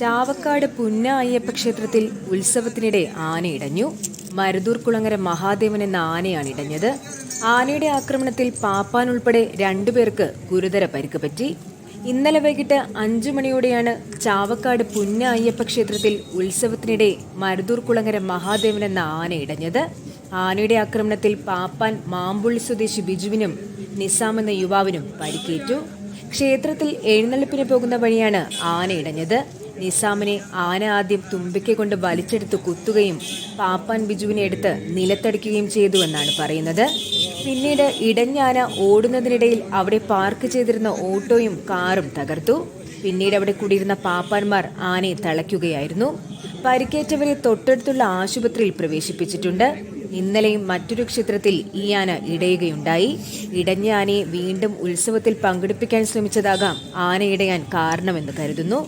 ചാവക്കാട് പുന്ന അയ്യപ്പ ക്ഷേത്രത്തിൽ ഉത്സവത്തിനിടെ ആനയിടഞ്ഞു മരുതൂർ കുളങ്ങര മഹാദേവൻ എന്ന ആനയാണ് ഇടഞ്ഞത്. ആനയുടെ ആക്രമണത്തിൽ പാപ്പാൻ ഉൾപ്പെടെ രണ്ടുപേർക്ക് ഗുരുതര പരിക്ക് പറ്റി. ഇന്നലെ വൈകിട്ട് അഞ്ചു മണിയോടെയാണ് ചാവക്കാട് പുന്ന അയ്യപ്പ ക്ഷേത്രത്തിൽ ഉത്സവത്തിനിടെ മരുതൂർ കുളങ്ങര മഹാദേവൻ എന്ന ആന ഇടഞ്ഞത്. ആനയുടെ ആക്രമണത്തിൽ പാപ്പാൻ മാമ്പുള്ളി സ്വദേശി ബിജുവിനും നിസാം എന്ന യുവാവിനും പരിക്കേറ്റു. ക്ഷേത്രത്തിൽ എഴുന്നള്ളിപ്പിന് പോകുന്ന വഴിയാണ് ആന ഇടഞ്ഞത്. നിസാമിനെ ആന ആദ്യം തുമ്പിക്ക കൊണ്ട് വലിച്ചെടുത്ത് കുത്തുകയും പാപ്പാൻ ബിജുവിനെ എടുത്ത് നിലത്തടിക്കുകയും ചെയ്തുവെന്നാണ് പറയുന്നത്. പിന്നീട് ഇടഞ്ഞാന ഓടുന്നതിനിടയിൽ അവിടെ പാർക്ക് ചെയ്തിരുന്ന ഓട്ടോയും കാറും തകർത്തു. പിന്നീട് അവിടെ കൂടിയിരുന്ന പാപ്പാന്മാർ ആനയെ തളയ്ക്കുകയായിരുന്നു. പരിക്കേറ്റവരെ തൊട്ടടുത്തുള്ള ആശുപത്രിയിൽ പ്രവേശിപ്പിച്ചിട്ടുണ്ട്. ഇന്നലെയും മറ്റൊരു ക്ഷേത്രത്തിൽ ഈ ആന ഇടയുകയുണ്ടായി. ഇടഞ്ഞ ആനയെ വീണ്ടും ഉത്സവത്തിൽ പങ്കെടുപ്പിക്കാൻ ശ്രമിച്ചതാകാം ആന ഇടയാൻ കാരണമെന്ന് കരുതുന്നു.